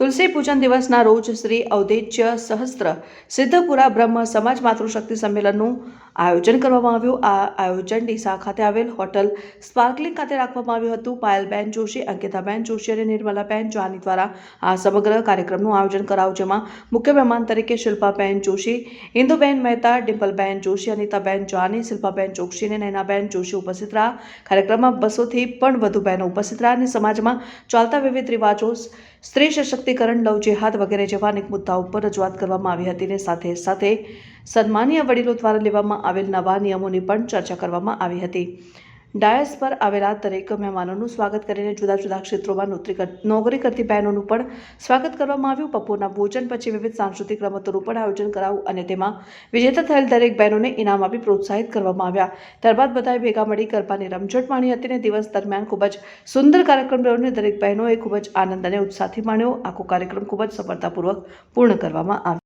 તુલસી પૂજન દિવસના રોજ શ્રી ઔદેચ્ય સહસ્ત્ર સિદ્ધપુરા બ્રહ્મ સમાજ માતૃશક્તિ સંમેલનનું આયોજન કરવામાં આવ્યું. આ આયોજન ડીસા ખાતે આવેલ હોટલ સ્પાર્કલિંગ ખાતે રાખવામાં આવ્યું હતું. પાયલબેન જોશી, અંકિતાબેન જોશી અને નિર્મલાબેન જાની દ્વારા આ સમગ્ર કાર્યક્રમનું આયોજન કરાયું, જેમાં મુખ્ય મહેમાન તરીકે શિલ્પાબેન જોશી, ઇન્દુબેન મહેતા, ડિમ્પલબેન જોશી, અનિતાબેન જાની, શિલ્પાબેન જોશી અને નૈનાબેન જોશી ઉપસ્થિત રહ્યા. કાર્યક્રમમાં બસોથી પણ વધુ બહેનો ઉપસ્થિત રહ્યા અને સમાજમાં ચાલતા વિવિધ રિવાજો સ્ત્રી સશક્તિકરણ લવ જેહાદ વગેરે જેવા અનેક મુદ્દાઓ ઉપર રજૂઆત કરવામાં આવી હતી અને સાથે સાથે સન્માનીય વડીલો દ્વારા લેવામાં આવેલ નવા નિયમોની પણ ચર્ચા કરવામાં આવી હતી. ડાયસ પર આવેલા દરેક મહેમાનોનું સ્વાગત કરીને જુદા જુદા ક્ષેત્રોમાં નોકરી કરતી બહેનોનું પણ સ્વાગત કરવામાં આવ્યું. બપોરના ભોજન પછી વિવિધ સાંસ્કૃતિક રમતોનું પણ આયોજન કરાવું અને તેમાં વિજેતા થયેલ દરેક બહેનોને ઇનામ આપી પ્રોત્સાહિત કરવામાં આવ્યા. ત્યારબાદ બધાએ ભેગા મળી ગરબાની રમઝટ માણી હતી અને દિવસ દરમિયાન ખૂબ જ સુંદર કાર્યક્રમ રહ્યો દરેક બહેનોએ ખૂબ જ આનંદ અને ઉત્સાહથી માણ્યો. આખો કાર્યક્રમ ખૂબ જ સફળતાપૂર્વક પૂર્ણ કરવામાં આવ્યો.